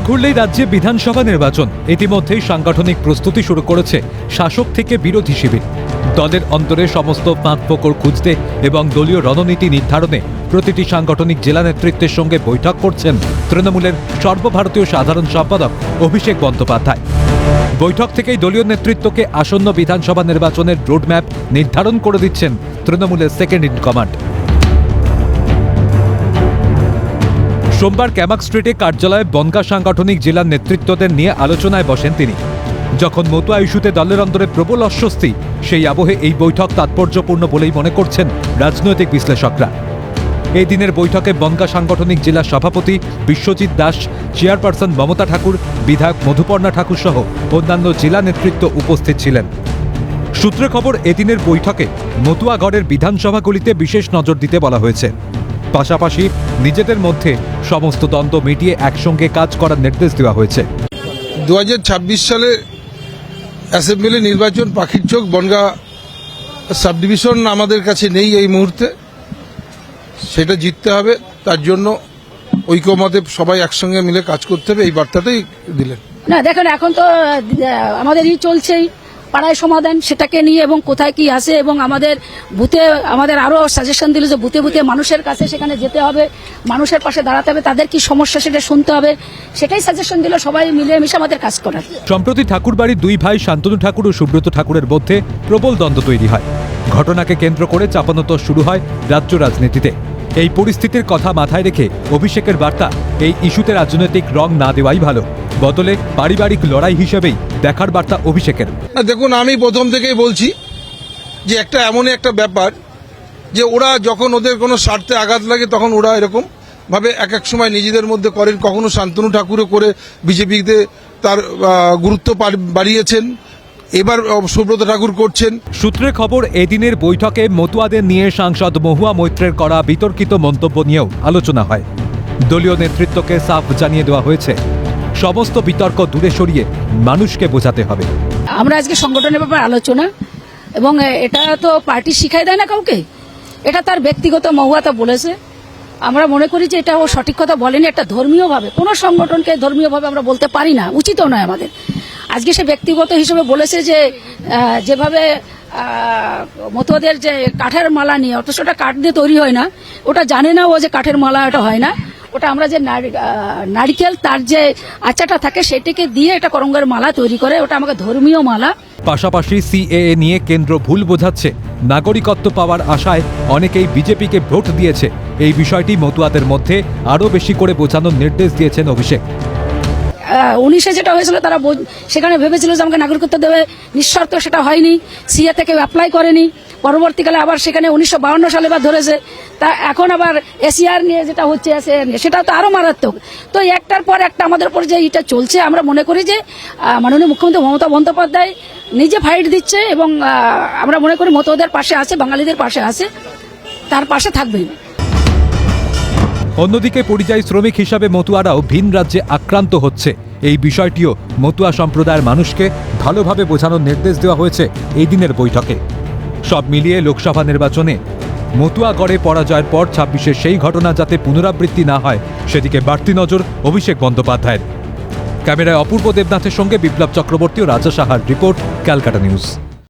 ঘুরলেই রাজ্যে বিধানসভা নির্বাচন। ইতিমধ্যেই সাংগঠনিক প্রস্তুতি শুরু করেছে শাসক থেকে বিরোধী শিবির। দলের অন্তরে সমস্ত ফাঁক ফোকর খুঁজতে এবং দলীয় রণনীতি নির্ধারণে প্রতিটি সাংগঠনিক জেলা নেতৃত্বের সঙ্গে বৈঠক করছেন তৃণমূলের সর্বভারতীয় সাধারণ সম্পাদক অভিষেক বন্দ্যোপাধ্যায়। বৈঠক থেকেই দলীয় নেতৃত্বকে আসন্ন বিধানসভা নির্বাচনের রোডম্যাপ নির্ধারণ করে দিচ্ছেন তৃণমূলের সেকেন্ড ইন কমান্ড। সোমবার ক্যামাক স্ট্রিটে কার্যালয়ে বনগা সাংগঠনিক জেলার নেতৃত্বদের নিয়ে আলোচনায় বসেন তিনি। যখন মতুয়া ইস্যুতে দলের অন্তরে প্রবল অস্বস্তি, সেই আবহে এই বৈঠক তাৎপর্যপূর্ণ বলেই মনে করছেন রাজনৈতিক বিশ্লেষকরা। এই দিনের বৈঠকে বনগা সাংগঠনিক জেলা সভাপতি বিশ্বজিৎ দাস, চেয়ারপারসন মমতা ঠাকুর, বিধায়ক মধুপর্ণা ঠাকুর সহ অন্যান্য জেলা নেতৃত্ব উপস্থিত ছিলেন। সূত্রে খবর, এদিনের বৈঠকে মতুয়াগড়ের বিধানসভাগুলিতে বিশেষ নজর দিতে বলা হয়েছে। পাশাপাশি নিজেদের মধ্যে সমস্ত দ্বন্দ্ব মিটিয়ে একসঙ্গে কাজ করার নির্দেশ দেওয়া হয়েছে। দু হাজার ছাব্বিশ সালে অ্যাসেম্বলি নির্বাচন পাখির চোখ বনগা সাব ডিভিশন আমাদের কাছে নেই এই মুহূর্তে। সেটা জিততে হবে তার জন্য ঐক্যমতে সবাই একসঙ্গে মিলে কাজ করতে হবে এই বার্তাটাই দিলেন। না দেখেন এখন তো আমাদের ই চলছেই। পাড়ায় সমাধান, সেটাকে নিয়ে এবং কোথায় কি আছে এবং আমাদের বুথে, আমাদের আরও সাজেশন দিল যে বুথে বুথে মানুষের কাছে সেখানে যেতে হবে, মানুষের পাশে দাঁড়াতে হবে, তাদের কি সমস্যা সেটা শুনতে হবে, সেটাই সাজেশন দিল সবাই মিলে মিশে আমাদের কাজ করার। সম্প্রতি ঠাকুরবাড়ির দুই ভাই শান্তনু ঠাকুর ও সুব্রত ঠাকুরের মধ্যে প্রবল দ্বন্দ্ব তৈরি হয়। ঘটনাকে কেন্দ্র করে চাপানোতর শুরু হয় রাজ্য রাজনীতিতে। এই পরিস্থিতির কথা মাথায় রেখে অভিষেকের বার্তা, এই ইস্যুতে রাজনৈতিক রং না দেওয়াই ভালো। বদলে পারিবারিক লড়াই হিসেবেই দেখার বার্তা অভিষেকের। দেখুন, আমি প্রথম থেকেই বলছি যে একটা এমনই একটা ব্যাপার যে ওরা যখন ওদের কোনো স্বার্থে আঘাত লাগে, তখন ওরা এরকম ভাবে এক এক সময় নিজেদের মধ্যে করেন। কখনো শান্তনু ঠাকুরও করে বিজেপিতে তার গুরুত্ব বাড়িয়েছেন। এবার সুব্রত ঠাকুর করছেন। সূত্রে খবর এদিনের বৈঠকে মতুয়াদের নিয়ে সাংসদ মহুয়া মৈত্রের করা বিতর্কিত মন্তব্য নিয়েও আলোচনা হয়। দলীয় নেতৃত্বকে সাফ জানিয়ে দেওয়া হয়েছে সমস্ত বিতর্ক দূরে সরিয়ে মানুষকে বোঝাতে হবে। আমরা আজকে সংগঠনের ব্যাপারে আলোচনা এবং এটা তো পার্টি শিখাই দেয় না কাউকে। এটা তার ব্যক্তিগত মহুয়াতা বলেছে। আমরা মনে করি যে এটা ও সঠিক কথা বলেনি একটা ধর্মীয়ভাবে কোনো সংগঠনকে ধর্মীয়ভাবে আমরা বলতে পারি না উচিতও নয় আমাদের। আজকে সে ব্যক্তিগত হিসেবে বলেছে যে যেভাবে আহ, মতুয়াদের যে কাঠের মালা নিয়ে অথচ ওটা কাঠ দিয়ে তৈরি হয় না ওটা জানে না ও যে কাঠের মালা ওটা হয় না। ওটা আমরা যে নারি- নারিকেল তার যে আচাটা থাকে সেটিকে দিয়ে এটা করঙ্গের মালা তৈরি করে ওটা আমাকে ধর্মীয় মালা। পাশাপাশি সিএএ নিয়ে কেন্দ্র ভুল বোঝাচ্ছে। নাগরিকত্ব পাওয়ার আশায় অনেকেই বিজেপিকে ভোট দিয়েছে। এই বিষয়টি মতুয়াদের মধ্যে আরও বেশি করে বোঝানোর নির্দেশ দিয়েছেন অভিষেক। উনিশে যেটা হয়েছিল, তারা সেখানে ভেবেছিল যে আমাকে নাগরিকত্ব দেবে। নিঃশর্ত সেটা হয়নি। সিএ থেকে অ্যাপ্লাই করেনি। পরবর্তীকালে আবার সেখানে উনিশশো সালে বা ধরেছে। তা এখন আবার এসিআর নিয়ে যেটা হচ্ছে, এসিআর নিয়ে সেটা তো আরও মারাত্মক। তো একটার পর একটা আমাদের উপর যে এটা চলছে, আমরা মনে করি যে মাননীয় মুখ্যমন্ত্রী মমতা বন্দ্যোপাধ্যায় নিজে ফাইট দিচ্ছে এবং আমরা মনে করি মতোদের পাশে আছে, বাঙালিদের পাশে আছে। তার পাশে থাকবেন অন্যদিকে পরিযায়ী শ্রমিক হিসাবে মতুয়ারাও ভিন রাজ্যে আক্রান্ত হচ্ছে। এই বিষয়টিও মতুয়া সম্প্রদায়ের মানুষকে ভালোভাবে বোঝানোর নির্দেশ দেওয়া হয়েছে এই দিনের বৈঠকে। সব মিলিয়ে লোকসভা নির্বাচনে মতুয়াগড়ে পরাজয়ের পর ছাব্বিশের সেই ঘটনা যাতে পুনরাবৃত্তি না হয়, সেদিকে বাড়তি নজর অভিষেক বন্দ্যোপাধ্যায়ের। ক্যামেরায় অপূর্ব দেবনাথের সঙ্গে বিপ্লব চক্রবর্তী ও রাজা সাহার রিপোর্ট, ক্যালকাটা নিউজ।